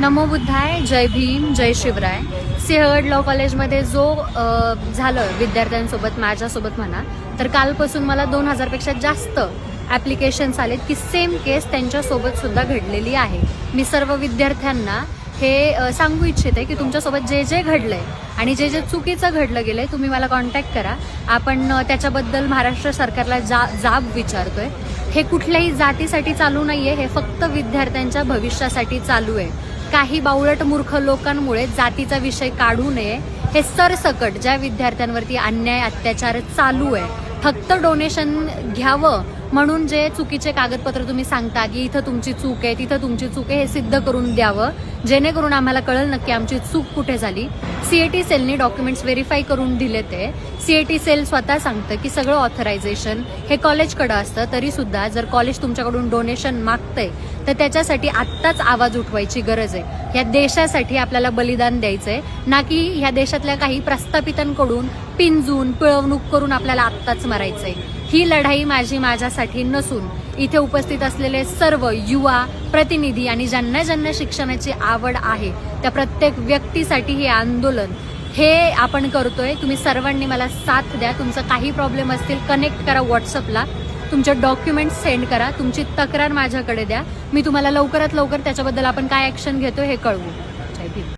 नमो बुद्धाय जय भीम जय शिवराय. सिंहगड लॉ कॉलेजमध्ये जो झालं विद्यार्थ्यांसोबत माझ्यासोबत म्हणा तर कालपासून मला दोन हजारपेक्षा जास्त ॲप्लिकेशन्स आलेत की सेम केस त्यांच्यासोबत सुद्धा घडलेली आहे. मी सर्व विद्यार्थ्यांना हे सांगू इच्छिते की तुमच्यासोबत जे जे घडलंय आणि जे जे चुकीचं घडलं गेलंय तुम्ही मला कॉन्टॅक्ट करा. आपण त्याच्याबद्दल महाराष्ट्र सरकारला जा जाब विचारतोय. हे कुठल्याही जातीसाठी चालू नाहीये हे फक्त विद्यार्थ्यांच्या भविष्यासाठी चालू आहे. काही बावळट मूर्ख लोकांमुळे जातीचा विषय काढू नये हे सरसकट ज्या विद्यार्थ्यांवरती अन्याय अत्याचार चालू आहे. फक्त डोनेशन घ्यावं म्हणून जे चुकीचे कागदपत्र तुम्ही सांगता की इथं तुमची चूक आहे तिथं तुमची चूक आहे हे सिद्ध करून द्यावं. जेणेकरून आम्हाला कळलं नक्की आमची चूक कुठे झाली. सीएटी सेलनी डॉक्युमेंट्स व्हेरीफाय करून दिले ते. सीएटी सेल स्वतः सांगतं की सगळं ऑथरायझेशन हे कॉलेजकडं असतं तरी सुद्धा जर कॉलेज तुमच्याकडून डोनेशन मागतंय तर त्याच्यासाठी आत्ताच आवाज उठवायची गरज आहे. या देशासाठी आपल्याला बलिदान द्यायचंय ना की ह्या देशातल्या काही प्रस्थापितांकडून पिंजून पिळवणूक करून आपल्याला आत्ताच मरायचंय. ही लढाई माझी माझ्यासाठी नसून इथे उपस्थित असलेले सर्व युवा प्रतिनिधी आणि ज्यांना ज्यांना शिक्षणाची आवड आहे त्या प्रत्येक व्यक्तीसाठी हे आंदोलन हे आपण करतोय. तुम्ही सर्वांनी मला साथ द्या. तुमचं काही प्रॉब्लेम असतील कनेक्ट करा व्हॉट्सअपला तुमचे डॉक्युमेंट्स सेंड करा. तुमची तक्रार माझ्याकडे द्या. मी तुम्हाला लवकरात लवकर त्याच्याबद्दल आपण काय ॲक्शन घेतो हे कळवू.